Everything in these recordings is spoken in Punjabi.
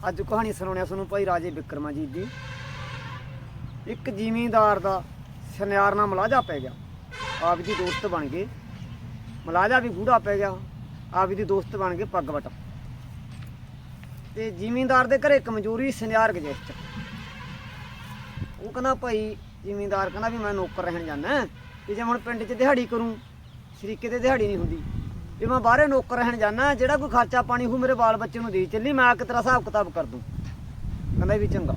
ਅੱਜ ਕਹਾਣੀ ਸੁਣਾਉਣੀ ਆ ਤੁਹਾਨੂੰ ਭਾਈ ਰਾਜੇ ਬਿਕਰਮਾਜੀਤ ਦੀ। ਇੱਕ ਜ਼ਿਮੀਂਦਾਰ ਦਾ ਸੁਨਿਆਰ ਨਾਲ ਮਲਾਜਾ ਪੈ ਗਿਆ। ਆਪ ਦੀ ਦੋਸਤ ਬਣ ਗਏ। ਮਲਾਜਾ ਵੀ ਗੂੜਾ ਪੈ ਗਿਆ। ਆਪ ਦੀ ਦੋਸਤ ਬਣ ਗਏ ਪੱਗ ਵਟ। ਤੇ ਜ਼ਿਮੀਂਦਾਰ ਦੇ ਘਰੇ ਕਮਜ਼ੋਰੀ ਸੁਨਿਆਰ ਗਜੈਸਟ ਉਹ ਕਹਿੰਦਾ, ਭਾਈ ਜ਼ਿਮੀਂਦਾਰ ਕਹਿੰਦਾ ਵੀ ਮੈਂ ਨੌਕਰ ਰਹਿਣ ਜਾਣਾ ਕਿ ਜੇ ਹੁਣ ਪਿੰਡ 'ਚ ਦਿਹਾੜੀ ਕਰੂੰ, ਸ਼ਰੀਕੇ ਤੇ ਦਿਹਾੜੀ ਨਹੀਂ ਹੁੰਦੀ। ਵੀ ਮੈਂ ਬਾਹਰੇ ਨੌਕਰ ਰਹਿਣ ਜਾਣਾ ਜਿਹੜਾ ਕੋਈ ਖਰਚਾ ਪਾਣੀ ਹੋ ਮੇਰੇ ਬਾਲ ਬੱਚੇ ਨੂੰ ਦੇ ਚੱਲੀ, ਮੈਂ ਆ ਕੇ ਤੇਰਾ ਹਿਸਾਬ ਕਿਤਾਬ ਕਰ ਦੂੰ। ਕਹਿੰਦਾ ਵੀ ਚੰਗਾ।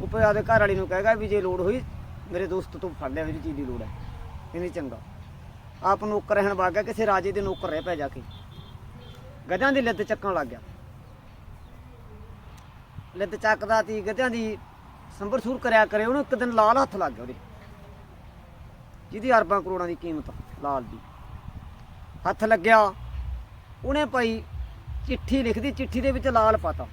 ਉੱਪਰ ਆਦੇ ਘਰ ਵਾਲੀ ਨੂੰ ਕਹੇਗਾ ਵੀ ਜੇ ਲੋੜ ਹੋਈ, ਮੇਰੇ ਦੋਸਤ ਤੋਂ ਫੜ ਲਿਆ, ਮੇਰੀ ਚੀਜ਼ ਦੀ ਲੋੜ ਹੈ। ਕਹਿੰਦੀ ਚੰਗਾ। ਆਪ ਨੌਕਰ ਰਹਿਣ ਵਗ ਗਿਆ ਕਿਸੇ ਰਾਜੇ ਦੇ ਨੌਕਰ ਰਹਿ ਪਿਆ ਜਾ ਕੇ। ਗਧਿਆਂ ਦੀ ਲੱਤ ਚੱਕਣ ਲੱਗ ਗਿਆ। ਲੱਤ ਚੱਕਦਾ ਤੀ, ਗਧਿਆਂ ਦੀ ਸੰਭਰ ਸੂਰ ਕਰਿਆ ਕਰੇ, ਉਹਨੂੰ ਇੱਕ ਦਿਨ ਲਾਲ ਹੱਥ ਲੱਗ ਗਿਆ ਉਹਦੇ। ਜਿਹਦੀ ਅਰਬਾਂ ਕਰੋੜਾਂ ਦੀ ਕੀਮਤ ਲਾਲ ਦੀ। ਹੱਥ ਲੱਗਿਆ। ਉਹਨੇ ਭਾਈ ਚਿੱਠੀ ਲਿਖਦੀ ਚਿੱਠੀ ਦੇ ਵਿੱਚ ਲਾਲ ਪਾਤਾ।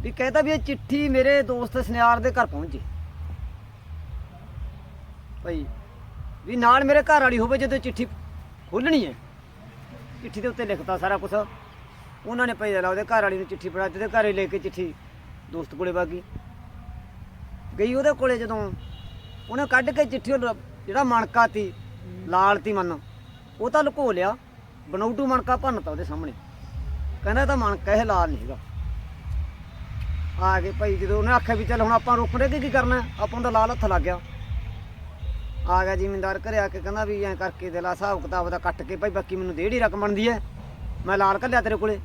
ਵੀ ਕਹਿੰਦਾ ਵੀ ਇਹ ਚਿੱਠੀ ਮੇਰੇ ਦੋਸਤ ਸੁਨਿਆਰ ਦੇ ਘਰ ਪਹੁੰਚੇ। ਭਾਈ, ਵੀ ਨਾਲ ਮੇਰੇ ਘਰ ਵਾਲੀ ਹੋਵੇ ਜਦੋਂ ਚਿੱਠੀ ਖੋਲਣੀ ਹੈ। ਚਿੱਠੀ ਦੇ ਉੱਤੇ ਲਿਖਤਾ ਸਾਰਾ ਕੁਝ ਉਹਨਾਂ ਨੇ ਭਾਈ ਲਾ, ਉਹਦੇ ਘਰ ਵਾਲੀ ਨੂੰ ਚਿੱਠੀ ਫੜਾ ਦਿੱਤੀ ਤੇ ਘਰੇ ਲੈ ਕੇ ਚਿੱਠੀ ਦੋਸਤ ਕੋਲੇ ਵਾਗੀ ਗਈ ਉਹਦੇ ਕੋਲੇ ਜਦੋਂ ਉਹਨੇ ਕੱਢ ਕੇ ਚਿੱਠੀ, ਉਹ ਜਿਹੜਾ ਮਣਕਾ ਤੀ, ਲਾਲ ਤੀ ਮੰਨ। ਉਹ ਤਾਂ ਲੁਕੋ ਲਿਆ। ਬਨੌਟੂ ਮਣਕਾ ਭੰਨਤਾ ਉਹਦੇ ਸਾਹਮਣੇ। ਕਹਿੰਦਾ ਤਾਂ ਮਣਕਾ ਇਹ ਲਾਲ ਨਹੀਂ ਹੈਗਾ। ਆ ਕੇ ਭਾਈ, ਜਦੋਂ ਉਹਨੇ ਆਖਿਆ ਵੀ ਚੱਲ ਹੁਣ ਆਪਾਂ ਰੋਕਣੇ ਕਿ ਕੀ ਕਰਨਾ? ਆਪਾਂ ਨੂੰ ਤਾਂ ਲਾਲ ਹੱਥ ਲੱਗ ਗਿਆ। ਆ ਗਿਆ ਜ਼ਿਮੀਂਦਾਰ ਘਰੇ ਆ ਕੇ ਕਹਿੰਦਾ ਵੀ ਐਂ ਕਰਕੇ ਦੇ ਲਾ, ਹਿਸਾਬ ਕਿਤਾਬ ਦਾ ਕੱਟ ਕੇ ਭਾਈ, ਬਾਕੀ ਮੈਨੂੰ ਡੇਢ ਹੀ ਰਕਮ ਬਣਦੀ ਐ। ਮੈਂ ਲਾਲ ਘੱਲਿਆ ਤੇਰੇ ਕੋਲੇ।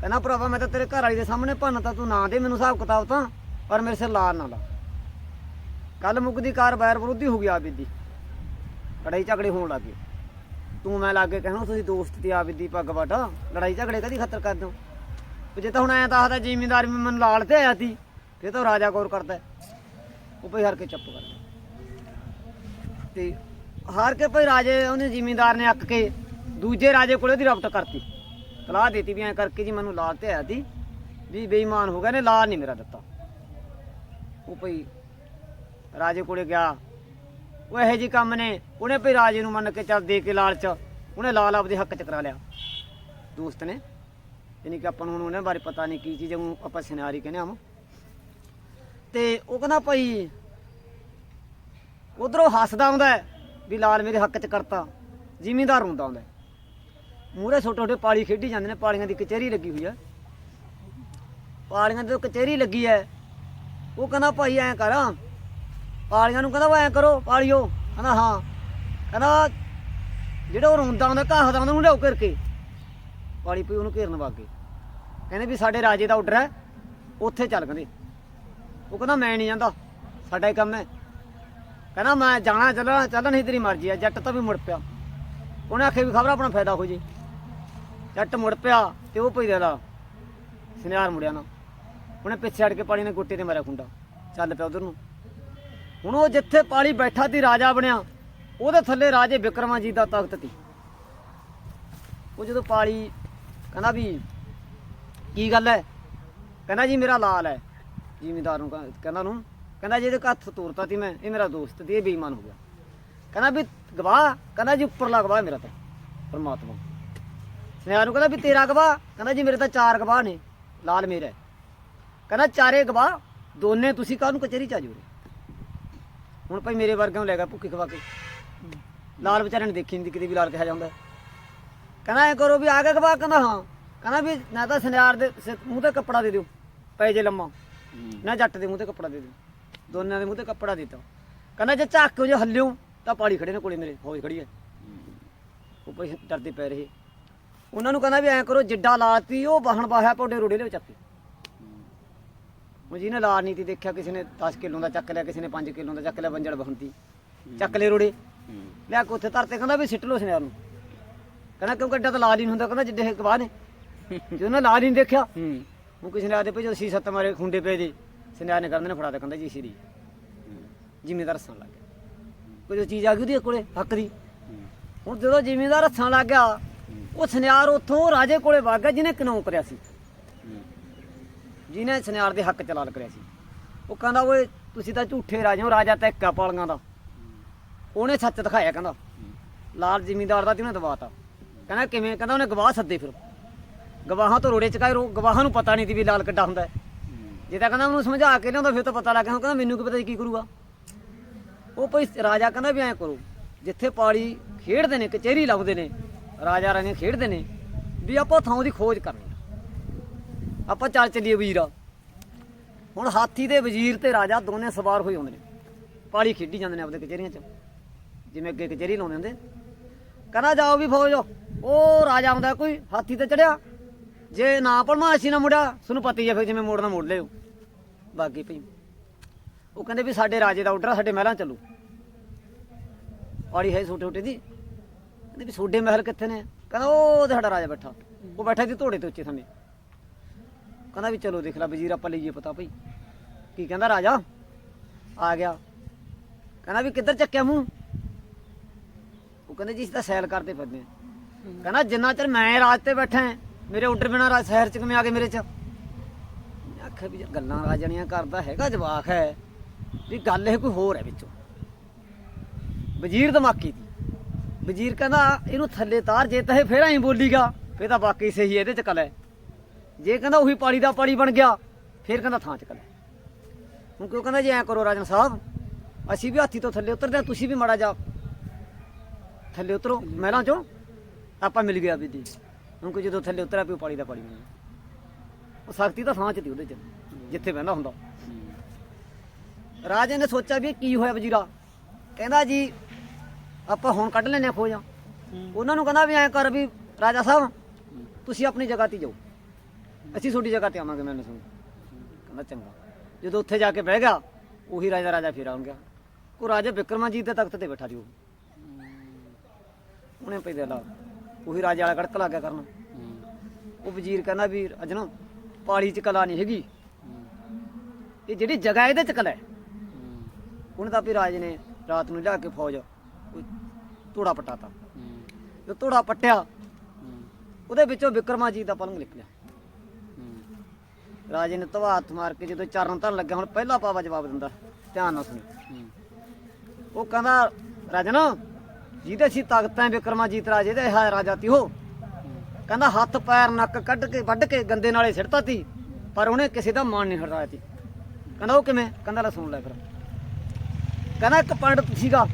ਕਹਿੰਦਾ, ਭਰਾਵਾ, ਮੈਂ ਤਾਂ ਤੇਰੇ ਘਰ ਵਾਲੀ ਦੇ ਸਾਹਮਣੇ ਭੰਨਤਾ ਤੂੰ ਨਾ ਦੇ ਮੈਨੂੰ ਹਿਸਾਬ ਕਿਤਾਬ ਤਾਂ, ਪਰ ਮੇਰੇ ਸਿਰ ਲਾਲ ਨਾ ਲਾ। ਕੱਲ ਮੁੱਕਦੀ ਕਾਰ ਬੈਰ ਵਿਰੋਧੀ ਹੋ ਗਿਆ ਆ ਬੀਦੀ ਲੜਾਈ ਝਗੜੇ ਹੋਣ ਲੱਗੇ ਤੂੰ ਮੈਂ ਲਾਗੇ ਕਹਿਣਾ ਤੁਸੀਂ ਦੋਸਤ ਤੇ ਆਬਿਦ ਦੀ ਪੱਗ ਵਾਟਾ ਲੜਾਈ ਝਗੜੇ ਕਦੀ ਖਤਰ ਕਰਦੇ ਹੋ ਜੇ ਤਾਂ ਹੁਣ ਐਂ ਦੱਸਦਾ ਜ਼ਿਮੀਂਦਾਰ ਵੀ ਮੈਨੂੰ ਲਾਲ ਤੇ ਆਇਆ ਸੀ, ਫਿਰ ਤਾਂ ਉਹ ਰਾਜਾ ਗੌਰ ਕਰਦਾ ਉਹ ਭਈ ਹਰ ਕੇ ਚੁੱਪ ਕਰਦਾ ਤੇ ਹਾਰ ਕੇ ਭਈ ਰਾਜੇ, ਉਹਨੇ ਜ਼ਿਮੀਂਦਾਰ ਨੇ ਅੱਕ ਕੇ ਦੂਜੇ ਰਾਜੇ ਕੋਲੇ ਦੀ ਰਫਟ ਕਰਤੀ। ਤਲਾਹ ਦਿੱਤੀ ਵੀ ਐਂ ਕਰਕੇ ਜੀ ਮੈਨੂੰ ਲਾਲ ਤੇ ਆਇਆ ਸੀ, ਵੀ ਬੇਈਮਾਨ ਹੋ ਗਿਆ ਨੇ ਲਾਲ ਨਹੀਂ ਮੇਰਾ ਦਿੱਤਾ। ਉਹ ਭਈ ਰਾਜੇ ਕੋਲੇ ਗਿਆ। ਉਹ ਇਹੋ ਜਿਹੇ ਕੰਮ ਨੇ, ਉਹਨੇ ਵੀ ਰਾਜੇ ਨੂੰ ਮੰਨ ਕੇ ਚੱਲ ਦੇ ਕੇ ਲਾਲਚ, ਉਹਨੇ ਲਾਲ ਆਪਦੇ ਹੱਕ ਚ ਕਰਾ ਲਿਆ। ਦੋਸਤ ਨੇ, ਯਾਨੀ ਕਿ ਆਪਾਂ ਨੂੰ ਉਹਨਾਂ ਬਾਰੇ ਪਤਾ ਨਹੀਂ ਕੀ ਚੀਜ਼ ਨੂੰ ਆਪਾਂ ਸਿਨਾਰੀ ਕਹਿੰਦੇ ਆਮ ਤੇ ਉਹ ਕਹਿੰਦਾ ਭਾਈ, ਉਧਰੋਂ ਹੱਸਦਾ ਆਉਂਦਾ ਵੀ ਲਾਲ ਮੇਰੇ ਹੱਕ ਚ ਕਰਤਾ, ਜ਼ਿਮੀਂਦਾਰ ਹੁੰਦਾ ਆਉਂਦਾ ਮੂਰੇ ਛੋਟੇ ਛੋਟੇ ਪਾਲੀ ਖੇਡੀ ਜਾਂਦੇ ਨੇ, ਪਾਲੀਆਂ ਦੀ ਕਚਹਿਰੀ ਲੱਗੀ ਹੋਈ ਹੈ। ਪਾਲੀਆਂ ਦੀ ਕਚਹਿਰੀ ਲੱਗੀ ਹੈ, ਉਹ ਕਹਿੰਦਾ ਭਾਈ ਐਂ ਕਰਾਂ ਪਾਲੀਆਂ ਨੂੰ ਕਹਿੰਦਾ ਵਾ ਐਂ ਕਰੋ, ਪਾਲੀਓ। ਕਹਿੰਦਾ ਹਾਂ। ਕਹਿੰਦਾ ਜਿਹੜਾ ਉਹ ਰੋਂਦਾ ਆਉਂਦਾ ਘਾਹਦਾ ਆਉਂਦਾ ਉਹਨੂੰ ਲਿਆਓ ਘੇਰ ਕੇ, ਪਾਲੀ ਪਈ ਉਹਨੂੰ ਘੇਰਨ ਵਾਗੇ ਕਹਿੰਦੇ ਵੀ ਸਾਡੇ ਰਾਜੇ ਦਾ ਆਰਡਰ ਹੈ, ਉੱਥੇ ਚੱਲ ਕਹਿੰਦੇ। ਉਹ ਕਹਿੰਦਾ ਮੈਂ ਨਹੀਂ ਜਾਂਦਾ, ਸਾਡਾ ਹੀ ਕੰਮ ਹੈ। ਕਹਿੰਦਾ ਮੈਂ ਜਾਣਾ, ਚੱਲਣਾ, ਚੱਲਣ ਹੀ ਤੇਰੀ ਮਰਜ਼ੀ ਹੈ, ਜੱਟ ਤਾਂ ਵੀ ਮੁੜ ਪਿਆ। ਉਹਨੇ ਆਖਿਆ ਵੀ ਖਬਰ ਆਪਣਾ ਫਾਇਦਾ ਹੋ ਜੇ। ਜੱਟ ਮੁੜ ਪਿਆ ਤੇ ਉਹ ਪਈ ਦੇ ਸੁਨਿਆਰ ਮੁੜਿਆ ਨਾ ਉਹਨੇ ਪਿੱਛੇ ਅੜ ਕੇ ਪਾਣੀ ਨੇ ਗੁੱਟੇ ਤੇ ਮਾਰਿਆ ਖੁੰਡਾ। ਚੱਲ ਪਿਆ ਉਧਰ ਨੂੰ। ਹੁਣ ਉਹ ਜਿੱਥੇ ਪਾਲੀ ਬੈਠਾ ਸੀ ਰਾਜਾ ਬਣਿਆ, ਉਹਦੇ ਥੱਲੇ ਰਾਜੇ ਬਿਕਰਮਾਜੀਤ ਦਾ ਤਖਤ ਸੀ। ਉਹ ਜਦੋਂ ਪਾਲੀ ਕਹਿੰਦਾ ਵੀ, ਕੀ ਗੱਲ ਹੈ? ਕਹਿੰਦਾ ਜੀ ਮੇਰਾ ਲਾਲ ਹੈ। ਜਿਮੀਦਾਰ ਨੂੰ ਕਹਿੰਦਾ ਨੂੰ, ਕਹਿੰਦਾ ਜੀ ਇਹਦੇ ਹੱਥ ਤੋਰਤਾ ਸੀ ਮੈਂ, ਇਹ ਮੇਰਾ ਦੋਸਤ ਤੇ ਇਹ ਬੇਈਮਾਨ ਹੋ ਗਿਆ। ਕਹਿੰਦਾ ਵੀ ਗਵਾਹ, ਕਹਿੰਦਾ ਜੀ ਉੱਪਰਲਾ ਗਵਾਹ ਮੇਰਾ ਤਾਂ, ਪਰਮਾਤਮਾ। ਸੁਨਿਆਰ ਨੂੰ ਕਹਿੰਦਾ ਵੀ ਤੇਰਾ ਗਵਾਹ, ਕਹਿੰਦਾ ਜੀ ਮੇਰੇ ਤਾਂ ਚਾਰ ਗਵਾਹ ਨੇ, ਲਾਲ ਮੇਰਾ ਕਹਿੰਦਾ ਚਾਰੇ ਗਵਾਹ, ਦੋਨੇ ਤੁਸੀਂ ਕਾਹਨੂੰ ਕਚਹਿਰੀ ਚ ਆ ਜਾਓ ਹੁਣ ਭਾਈ ਮੇਰੇ ਵਰਗਿਆਂ ਨੂੰ ਲੈ ਗਿਆ ਭੁੱਖੇ ਖਵਾ ਕੇ ਲਾਲ ਵਿਚਾਰੇ ਨੇ ਦੇਖੀ ਨਹੀਂ ਕਿਤੇ ਵੀ ਲਾਲ ਕਿਹਾ ਜਾਂਦਾ। ਕਹਿੰਦਾ ਐ ਕਰੋ ਵੀ ਆ ਕੇ ਗਵਾਹ ਕਹਿੰਦਾ ਹਾਂ। ਕਹਿੰਦਾ ਵੀ ਨਾ ਤਾਂ ਸੁਨਿਆਰ ਦੇ ਸਿਰ- ਮੂੰਹ ਤੇ ਕੱਪੜਾ ਦੇ ਦਿਓ ਪੈ ਜੇ ਲੰਮਾ। ਨਾ ਜੱਟ ਦੇ ਮੂੰਹ ਤੇ ਕੱਪੜਾ ਦੇ ਦਿਓ। ਦੋਨਾਂ ਦੇ ਮੂੰਹ ਤੇ ਕੱਪੜਾ ਦੇ ਦਿੱਤਾ। ਕਹਿੰਦਾ ਜੇ ਝਾਕ ਕੇ ਜੇ ਹੱਲਿਓ, ਤਾਂ ਪਾਲੀ ਖੜੇ ਨੇ ਕੋਲੇ ਮੇਰੇ ਫੌਜ ਖੜੀ ਹੈ ਉਹ ਭਾਈ ਡਰਦੇ ਪੈ ਰਹੇ। ਉਹਨਾਂ ਨੂੰ ਕਹਿੰਦਾ ਵੀ ਐਂ ਕਰੋ, ਜਿੱਡਾ ਲਾਤੀ, ਉਹ ਵਾਹਣ ਵਾਹਿਆ ਪੌਡੇ ਰੋੜੇ ਦੇ ਚੱਕ ਉਹ ਜਿਹਨੇ ਲਾਲ ਨੀਤੀ ਦੇਖਿਆ ਕਿਸੇ ਨੇ 10 ਕਿਲੋ ਦਾ ਚੱਕ ਲਿਆ ਕਿਸੇ ਨੇ 5 ਕਿਲੋ ਦਾ ਚੱਕ ਲਿਆ ਬੰਜੜ ਬਹੰਤੀ। ਚੱਕ ਲੈ ਰੋੜੇ। ਲਿਆ ਕੇ ਉੱਥੇ ਧਰਤੇ ਕਹਿੰਦਾ ਵੀ ਸਿੱਟ ਲੋ ਸੁਨਿਆਰ ਨੂੰ। ਕਹਿੰਦਾ ਕਿਉਂ ਗੱਡਾ ਤਾਂ ਲਾਲ ਨਹੀਂ ਹੁੰਦਾ ਕਹਿੰਦਾ ਜਿੱਡੇ ਇਹ ਗਵਾਹ ਨੇ। ਜੇ ਉਹਨਾਂ ਲਾਲ ਨਹੀਂ ਦੇਖਿਆ ਉਹ ਕਿਸੇ ਨੇ ਆਦੇ ਭਈ ਜਦੋਂ ਸੀ ਸੱਤ ਮਾਰੇ ਖੁੰਡੇ ਪਏ ਦੇ ਸੁਨਿਆਰ ਨੇ ਕਰਦੇ ਨੇ ਫੜਾ ਦੇ ਕਹਿੰਦਾ ਜੀ ਸਿਰੀ। ਜ਼ਿਮੀਦਾਰ ਹੱਸਣ ਲੱਗ ਗਿਆ। ਕੋਈ ਚੀਜ਼ ਆ ਗਈ ਉਹਦੇ ਕੋਲੇ ਹੱਕ ਦੀ? ਹੁਣ ਜਦੋਂ ਜ਼ਿਮੀਦਾਰ ਹੱਸਣ ਲੱਗ ਗਿਆ ਉਹ ਸੁਨਿਆਰ ਉੱਥੋਂ ਰਾਜੇ ਕੋਲੇ ਵਗ ਗਿਆ ਜਿਹਨੇ ਕਨੌ ਕਰਿਆ ਸੀ? ਜਿਹਨੇ ਸੁਨਿਆਰ ਦੇ ਹੱਕ ਚਲਾਲ ਕਰਿਆ ਸੀ। ਉਹ ਕਹਿੰਦਾ, ਓਏ, ਤੁਸੀਂ ਤਾਂ ਝੂਠੇ ਰਾਜੇ ਹੋ, ਰਾਜਾ ਤਾਂ ਇੱਕਾ ਪਾਲੀਆਂ ਦਾ। ਉਹਨੇ ਸੱਚ ਦਿਖਾਇਆ, ਕਹਿੰਦਾ। ਲਾਲ ਜ਼ਿਮੀਂਦਾਰ ਦਾ ਤੇ ਉਹਨੇ ਦਵਾਤਾ ਕਹਿੰਦਾ, ਕਿਵੇਂ? ਕਹਿੰਦਾ, ਉਹਨੇ ਗਵਾਹ ਸੱਦੇ ਫਿਰ। ਗਵਾਹਾਂ ਤੋਂ ਰੋੜੇ ਚਕਾਏ, ਰੋ, ਗਵਾਹਾਂ ਨੂੰ ਪਤਾ ਨਹੀਂ ਸੀ ਵੀ ਲਾਲ ਕਿੱਡਾ ਹੁੰਦਾ ਹੈ। ਜੇ ਤਾਂ ਕਹਿੰਦਾ ਉਹਨੂੰ ਸਮਝਾ ਕੇ ਲਿਆਉਂਦਾ, ਫਿਰ ਤਾਂ ਪਤਾ ਲੱਗ ਗਿਆ ਕਹਿੰਦਾ, ਮੈਨੂੰ ਕੀ ਪਤਾ ਸੀ ਕੀ ਕਰੂਗਾ? ਉਹ ਭਾਈ ਰਾਜਾ ਕਹਿੰਦਾ ਵੀ ਐਂ ਕਰੋ, ਜਿੱਥੇ ਪਾਲੀ ਖੇਡਦੇ ਨੇ, ਕਚਹਿਰੀ ਲਾਉਂਦੇ ਨੇ, ਰਾਜਾ ਰਾਣੀ ਖੇਡਦੇ ਨੇ, ਵੀ ਆਪਾਂ ਥਾਂ ਦੀ ਖੋਜ ਕਰਨੀ। ਆਪਾਂ ਚੱਲ ਚੱਲੀਏ ਵੀਰਾ ਹੁਣ ਹਾਥੀ ਦੇ ਵਜ਼ੀਰ ਤੇ ਰਾਜਾ ਦੋਨੇ ਸਵਾਰ ਹੋਏ ਹੁੰਦੇ ਨੇ। ਪਾਲੀ ਖੇਡੀ ਜਾਂਦੇ ਨੇ ਆਪਣੇ ਕਚਹਿਰੀਆਂ 'ਚ। ਜਿਵੇਂ ਅੱਗੇ ਕਚਹਿਰੀ ਲਾਉਂਦੇ ਹੁੰਦੇ। ਕਹਿੰਦਾ, ਜਾਓ ਵੀ ਫੌਜ ਉਹ ਰਾਜਾ ਆਉਂਦਾ, ਕੋਈ ਹਾਥੀ ਤੇ ਚੜਿਆ? ਜੇ ਨਾ ਪਰਮਾਸ਼ੀ ਨਾ ਮੁੜਿਆ। ਤੁਹਾਨੂੰ ਪਤਾ ਹੀ ਹੈ ਫਿਰ ਜਿਵੇਂ ਮੋੜਨਾ ਮੋੜ ਲਿਓ। ਬਾਕੀ ਭਈ, ਉਹ ਕਹਿੰਦੇ ਵੀ ਸਾਡੇ ਰਾਜੇ ਦਾ ਆਰਡਰ ਆ, ਸਾਡੇ ਮਹਿਲਾਂ ਚੱਲੋ। ਪਾੜੀ ਹੈ ਛੋਟੇ ਛੋਟੇ ਦੀ। ਕਹਿੰਦੇ ਵੀ ਛੋਡੇ ਮਹਿਲ ਕਿੱਥੇ ਨੇ? ਕਹਿੰਦਾ, ਉਹ ਤੇ ਸਾਡਾ ਰਾਜਾ ਬੈਠਾ। ਉਹ ਬੈਠਾ ਸੀ ਘੋੜੇ ਤੇ ਉੱਚੇ ਥੰਮੇ ਕਹਿੰਦਾ ਵੀ ਚਲੋ ਦੇਖ ਲੈ ਵਜ਼ੀਰ ਆਪਾਂ ਲਈਏ ਪਤਾ ਭਈ। ਕੀ ਕਹਿੰਦਾ ਰਾਜਾ? ਆ ਗਿਆ। ਕਹਿੰਦਾ ਵੀ ਕਿੱਧਰ ਚੱਕਿਆ ਮੂੰਹ? ਉਹ ਕਹਿੰਦੇ ਜੀ ਅਸੀਂ ਤਾਂ ਸੈਲ ਕਰਦੇ ਫਿਰਦੇ ਹਾਂ। ਕਹਿੰਦਾ ਜਿੰਨਾ ਚਿਰ ਮੈਂ ਰਾਜ ਤੇ ਬੈਠਾ ਮੇਰੇ ਆਰਡਰ ਬਿਨਾ ਰਾਜ ਸ਼ਹਿਰ ਚ ਕਿਵੇਂ ਆ ਗਏ ਮੇਰੇ ਚ? ਮੈਂ ਆਖਿਆ ਵੀ ਗੱਲਾਂ ਰਾਜਣੀਆਂ ਕਰਦਾ ਹੈਗਾ ਜਵਾਕ ਹੈ। ਵੀ ਗੱਲ ਇਹ ਕੋਈ ਹੋਰ ਹੈ ਵਿੱਚੋਂ। ਵਜ਼ੀਰ ਦਿਮਾਗੀ ਦੀ। ਵਜ਼ੀਰ ਕਹਿੰਦਾ ਇਹਨੂੰ ਥੱਲੇ ਤਾਰ ਜੇ ਤਾਂ ਇਹ ਫੇਰ ਐਂ ਬੋਲੀਗਾ ਫੇਰ ਤਾਂ ਬਾਕੀ ਸਹੀ ਇਹਦੇ ਚ ਕਲ ਹੈ। ਜੇ ਕਹਿੰਦਾ ਉਹੀ ਪਾਣੀ ਦਾ ਪਾਣੀ ਬਣ ਗਿਆ ਫੇਰ ਕਹਿੰਦਾ ਥਾਂ ਚ ਹੈ ਹੁਣ ਕਿਉਂ ਕਹਿੰਦਾ ਜੀ ਐਂ ਕਰੋ ਰਾਜਨ ਸਾਹਿਬ ਅਸੀਂ ਵੀ ਹਾਥੀ ਤੋਂ ਥੱਲੇ ਉਤਰਦੇ ਤੁਸੀਂ ਵੀ ਮਾੜਾ ਜਾ ਥੱਲੇ ਉਤਰੋ ਮਹਿਲਾਂ ਚੋਂ ਆਪਾਂ ਮਿਲ ਗਿਆ ਵੀ ਦੀ ਹੁਣ ਕੋਈ ਜਦੋਂ ਥੱਲੇ ਉਤਰਿਆ ਪਿਓ ਪਾਣੀ ਦਾ ਪਾਣੀ ਬਣ ਗਿਆ। ਉਹ ਸ਼ਕਤੀ ਤਾਂ ਥਾਂ ਚ ਤੀ ਉਹਦੇ ਚ ਜਿੱਥੇ ਬਹਿੰਦਾ ਹੁੰਦਾ। ਰਾਜੇ ਨੇ ਸੋਚਿਆ ਵੀ ਕੀ ਹੋਇਆ ਵਜ਼ੀਰਾ? ਕਹਿੰਦਾ ਜੀ ਆਪਾਂ ਹੁਣ ਕੱਢ ਲੈਨੇ ਖੋਜਾਂ। ਉਹਨਾਂ ਨੂੰ ਕਹਿੰਦਾ ਵੀ ਐਂ ਕਰ ਵੀ ਰਾਜਾ ਸਾਹਿਬ ਤੁਸੀਂ ਆਪਣੀ ਜਗ੍ਹਾ ਤੇ ਜਾਓ। ਅਸੀਂ ਤੁਹਾਡੀ ਜਗ੍ਹਾ ਤੇ ਆਵਾਂਗੇ ਮੈਨੂੰ ਸੁਣ। ਕਹਿੰਦਾ ਚੰਗਾ। ਜਦੋਂ ਉੱਥੇ ਜਾ ਕੇ ਬਹਿ ਗਿਆ ਉਹੀ ਰਾਜਾ ਰਾਜਾ ਫੇਰ ਆਉਣ ਗਿਆ। ਉਹ ਰਾਜਾ ਵਿਕਰਮਾਜੀਤ ਦੇ ਤਖਤ ਤੇ ਬੈਠਾ ਜੀ ਉਹ। ਉਹਨੇ ਪਈ ਦੇ ਲਾ ਉਹੀ ਰਾਜਾ ਵਾਲਾ ਕੜਕ ਲੱਗ ਗਿਆ ਕਰਨ। ਉਹ ਵਜ਼ੀਰ ਕਹਿੰਦਾ ਵੀ ਅਜਨੋ ਪਾਲੀ ਚ ਕਲਾ ਨਹੀਂ ਹੈਗੀ। ਇਹ ਜਿਹੜੀ ਜਗ੍ਹਾ ਇਹਦੇ ਚ ਕਲਾ ਹੈ। ਉਹਨੇ ਤਾਂ ਵੀ ਰਾਜ ਨੇ ਰਾਤ ਨੂੰ ਲਿਆ ਕੇ ਫੌਜ ਧੂੜਾ ਪਟਾਤਾ। ਜੋ ਧੂੜਾ ਪੱਟਿਆ ਉਹਦੇ ਵਿੱਚੋਂ ਵਿਕਰਮਾਜੀਤ ਦਾ ਪਲੰਗ ਨਿਕਲਿਆ। ਰਾਜੇ ਨੇ ਧਵਾ ਹੱਥ ਮਾਰ ਕੇ ਜਦੋਂ ਚਰਨ ਧਰਨ ਲੱਗਿਆ ਹੁਣ ਪਹਿਲਾ ਪਾਵਾ ਜਵਾਬ ਦਿੰਦਾ, ਧਿਆਨ ਨਾਲ ਸੁਣੀ। ਉਹ ਕਹਿੰਦਾ, ਰਾਜਨ, ਜਿਹਦੇ ਸੀ ਤਾਕਤਾਂ ਵਿਕਰਮਾਜੀਤ ਰਾਜੇ ਦੇ ਹੈ ਰਾਜਾ ਤੀ ਉਹ। ਕਹਿੰਦਾ, ਹੱਥ, ਪੈਰ, ਨੱਕ ਕੱਢ ਕੇ, ਵੱਢ ਕੇ ਗੰਦੇ ਨਾਲੇ ਸਿੱਟਤਾ ਤੀ, ਪਰ ਉਹਨੇ ਕਿਸੇ ਦਾ ਮਾਨ ਨਹੀਂ ਹਟਾਇਆ ਤੀ। ਕਹਿੰਦਾ, ਉਹ ਕਿਵੇਂ? ਕਹਿੰਦਾ, ਲੈ ਸੁਣ ਲੈ ਫਿਰ। ਕਹਿੰਦਾ, ਇੱਕ ਪੰਡਤ ਸੀਗਾ,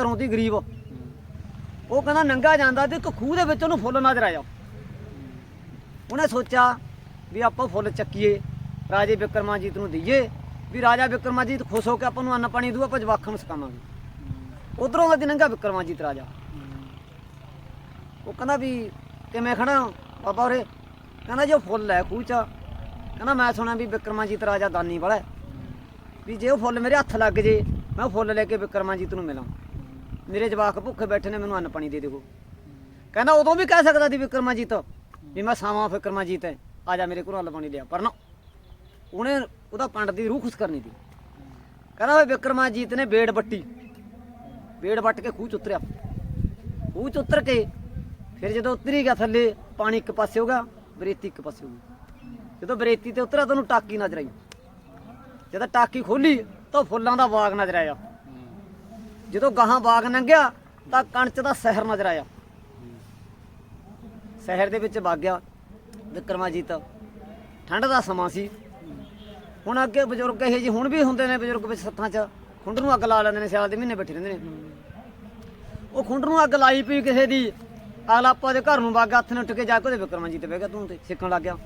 ਘਰੋਂ ਦੀ ਗਰੀਬ। ਉਹ ਕਹਿੰਦਾ, ਨੰਗਾ ਜਾਂਦਾ ਤੇ ਇੱਕ ਖੂਹ ਦੇ ਵਿੱਚ ਉਹਨੂੰ ਫੁੱਲ ਨਜ਼ਰ ਆਇਆ ਉਹਨੇ ਸੋਚਿਆ ਵੀ ਆਪਾਂ ਫੁੱਲ ਚੱਕੀਏ, ਰਾਜੇ ਵਿਕਰਮਾਜੀਤ ਨੂੰ ਦਈਏ, ਵੀ ਰਾਜਾ ਵਿਕਰਮਾਜੀਤ ਖੁਸ਼ ਹੋ ਕੇ ਆਪਾਂ ਨੂੰ ਅੰਨ ਪਾਣੀ ਦੂ ਆਪਾਂ ਜਵਾਖਾਂ ਨੂੰ ਸਕਾਵਾਂਗੇ। ਉਧਰੋਂ ਦਾ ਨੰਗਾ ਵਿਕਰਮਾਜੀਤ ਰਾਜਾ। ਉਹ ਕਹਿੰਦਾ ਵੀ ਕਿਵੇਂ ਖੜਾ ਬਾਬਾ ਉਰੇ। ਕਹਿੰਦਾ ਜੋ ਫੁੱਲ ਹੈ ਖੂਹ ਚ। ਕਹਿੰਦਾ ਮੈਂ ਸੁਣਿਆ ਵੀ ਵਿਕਰਮਾਜੀਤ ਰਾਜਾ ਦਾਨੀ ਵਾਲਾ ਵੀ ਜੇ ਉਹ ਫੁੱਲ ਮੇਰੇ ਹੱਥ ਲੱਗ ਜੇ, ਮੈਂ ਉਹ ਫੁੱਲ ਲੈ ਕੇ ਵਿਕਰਮਾਜੀਤ ਨੂੰ ਮਿਲਾਂ। ਮੇਰੇ ਜਵਾਕ ਭੁੱਖੇ ਬੈਠੇ ਨੇ, ਮੈਨੂੰ ਅੰਨ ਪਾਣੀ ਦੇ ਦਿਓ ਕਹਿੰਦਾ ਉਦੋਂ ਵੀ ਕਹਿ ਸਕਦਾ ਸੀ ਵਿਕਰਮਾਜੀਤ, ਵੀ ਮੈਂ ਸਾਵਾਂ ਵਿਕਰਮਾਜੀਤ ਹੈ। ਆ ਜਾ ਮੇਰੇ ਕੋਲ ਹੱਲ ਪਾਣੀ ਲਿਆ ਪਰ ਨਾ ਉਹਨੇ ਉਹਦਾ ਪੰਡ ਦੀ ਰੂਹ ਖੁਸ਼ ਕਰਨੀ ਦੀ ਕਹਿੰਦਾ ਵੀ ਵਿਕਰਮਾਜੀਤ ਨੇ ਬੇੜ ਬੱਟੀ ਬੇੜ ਵੱਟ ਕੇ ਖੂਹ ਚ ਉਤਰਿਆ। ਖੂਹ ਚ ਉਤਰ ਕੇ ਫਿਰ ਜਦੋਂ ਉਤਰੀ ਗਿਆ ਥੱਲੇ, ਪਾਣੀ ਇੱਕ ਪਾਸੇ ਹੋ ਗਿਆ, ਬਰੇਤੀ ਇੱਕ ਪਾਸੇ ਹੋ ਗਈ। ਜਦੋਂ ਬਰੇਤੀ ਤੇ ਉਤਰਿਆ ਤੁਹਾਨੂੰ ਟਾਕੀ ਨਜ਼ਰ ਆਈ। ਜਦੋਂ ਟਾਕੀ ਖੋਲੀ ਤਾਂ ਫੁੱਲਾਂ ਦਾ ਬਾਗ ਨਜ਼ਰ ਆਇਆ। ਜਦੋਂ ਗਾਹਾਂ ਬਾਗ ਲੰਘਿਆ ਤਾਂ ਕਣਚ ਦਾ ਸ਼ਹਿਰ ਨਜ਼ਰ ਆਇਆ। ਸ਼ਹਿਰ ਦੇ ਵਿੱਚ ਵਗ ਗਿਆ। ਵਿਕਰਮਾਜੀਤ, ਠੰਡ ਦਾ ਸਮਾਂ ਸੀ। ਹੁਣ ਅੱਗੇ ਬਜ਼ੁਰਗ ਇਹ ਜੀ ਹੁਣ ਵੀ ਹੁੰਦੇ ਨੇ ਬਜ਼ੁਰਗ ਵਿੱਚ ਸੱਥਾਂ 'ਚ, ਖੁੰਡ ਨੂੰ ਅੱਗ ਲਾ ਲੈਂਦੇ ਨੇ, ਸਿਆਲ ਦੇ ਮਹੀਨੇ ਬੈਠੇ ਰਹਿੰਦੇ ਨੇ। ਉਹ ਖੁੰਡ ਨੂੰ ਅੱਗ ਲਾਈ ਪਈ ਕਿਸੇ ਦੀ, ਅਗਲਾ ਆਪਾਂ ਦੇ ਘਰ ਨੂੰ ਵਗ ਹੱਥ ਨੇ ਉੱਠ ਕੇ ਜਾ ਕੇ ਉਹਦੇ ਵਿਕਰਮਾਜੀਤ ਬਹਿ ਗਿਆ ਤੂੰ ਤੇ, ਸਿੱਖਣ ਲੱਗ ਗਿਆ।